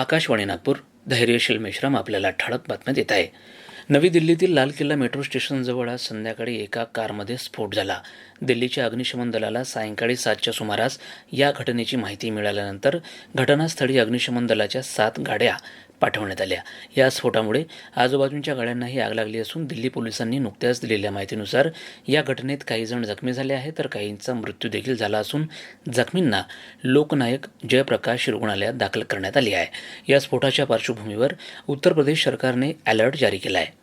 आकाशवाणी नागपूर धैर्यशील मेश्राम आपल्याला ठळक बातम्या देत आहे. नवी दिल्लीतील लाल किल्ला मेट्रो स्टेशनजवळ आज संध्याकाळी एका कारमध्ये स्फोट झाला. दिल्लीच्या अग्निशमन दलाला सायंकाळी सातच्या सुमारास या घटनेची माहिती मिळाल्यानंतर घटनास्थळी अग्निशमन दलाच्या सात गाड्या पाठवण्यात आल्या. या स्फोटामुळे आजूबाजूंच्या गाड्यांनाही आग लागली असून दिल्ली पोलिसांनी नुकत्याच दिलेल्या माहितीनुसार या घटनेत काही जण जखमी झाले आहेत तर काहींचा मृत्यू देखील झाला असून जखमींना लोकनायक जयप्रकाश रुग्णालयात दाखल करण्यात आली आहे. या स्फोटाच्या पार्श्वभूमीवर उत्तर प्रदेश सरकारने अलर्ट जारी केला आहे.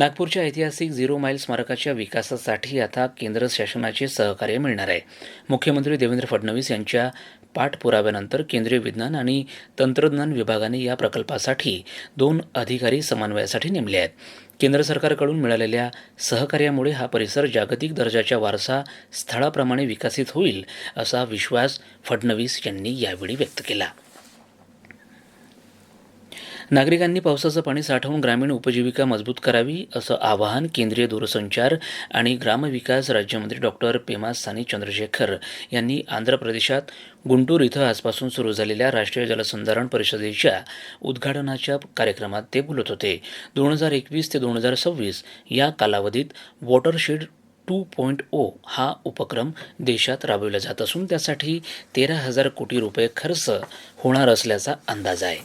नागपूरच्या ऐतिहासिक झिरो माईल स्मारकाच्या विकासासाठी आता केंद्र शासनाचे सहकार्य मिळणार आहे. मुख्यमंत्री देवेंद्र फडणवीस यांच्या पाठपुराव्यानंतर केंद्रीय विज्ञान आणि तंत्रज्ञान विभागाने या प्रकल्पासाठी दोन अधिकारी समन्वयासाठी नेमले आहेत. केंद्र सरकारकडून मिळालेल्या सहकार्यामुळे हा परिसर जागतिक दर्जाच्या वारसा स्थळाप्रमाणे विकसित होईल असा विश्वास फडणवीस यांनी यावेळी व्यक्त केला. नागरिकांनी पावसाचं पाणी साठवून ग्रामीण उपजीविका मजबूत करावी असं आवाहन केंद्रीय दूरसंचार आणि ग्रामविकास राज्यमंत्री डॉक्टर पेमासानी चंद्रशेखर यांनी आंध्र प्रदेशात गुंटूर इथं आजपासून सुरू झालेल्या राष्ट्रीय जलसंधारण परिषदेच्या उद्घाटनाच्या कार्यक्रमात ते बोलत होते. दोन हजार एकवीस ते दोन हजार सव्वीस या कालावधीत वॉटरशेड टू पॉईंट ओ हा उपक्रम देशात राबविला जात असून त्यासाठी तेरा हजार कोटी रुपये खर्च होणार असल्याचा अंदाज आहे.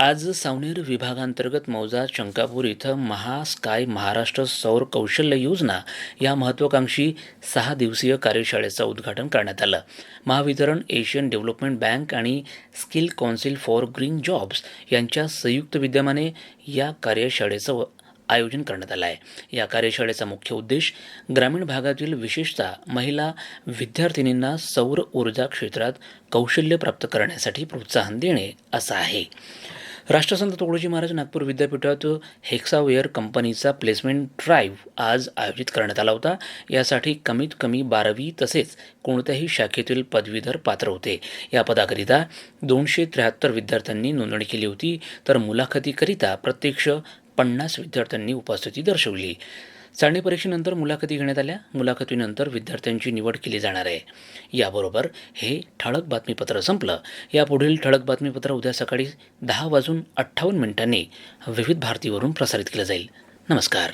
आज सावनेर विभागांतर्गत मौजा चंकापूर इथं महास्काय महाराष्ट्र सौर कौशल्य योजना या महत्त्वाकांक्षी सहा दिवसीय कार्यशाळेचं उद्घाटन करण्यात आलं. महावितरण एशियन डेव्हलपमेंट बँक आणि Skill Council for Green Jobs यांच्या संयुक्त विद्यमाने या कार्यशाळेचं आयोजन करण्यात आलं आहे. या कार्यशाळेचा मुख्य उद्देश ग्रामीण भागातील विशेषतः महिला विद्यार्थिनींना सौर ऊर्जा क्षेत्रात कौशल्य प्राप्त करण्यासाठी प्रोत्साहन देणे असं आहे. राष्ट्रसंत तुकडोजी महाराज नागपूर विद्यापीठात हेक्सावेअर कंपनीचा प्लेसमेंट ड्राईव्ह आज आयोजित करण्यात आला होता. यासाठी कमीत कमी बारावी तसेच कोणत्याही शाखेतील पदवीधर पात्र होते. या पदाकरिता दोनशे त्र्याहत्तर विद्यार्थ्यांनी नोंदणी केली होती. तर मुलाखतीकरिता प्रत्यक्ष पन्नास विद्यार्थ्यांनी उपस्थिती दर्शवली. चाळणी परीक्षेनंतर मुलाखती घेण्यात आल्या. मुलाखतीनंतर विद्यार्थ्यांची निवड केली जाणार आहे. याबरोबर हे ठळक बातमीपत्र संपलं. यापुढील ठळक बातमीपत्र उद्या सकाळी दहा वाजून अठ्ठावन्न मिनिटांनी विविध भारतीवरून प्रसारित केलं जाईल. नमस्कार.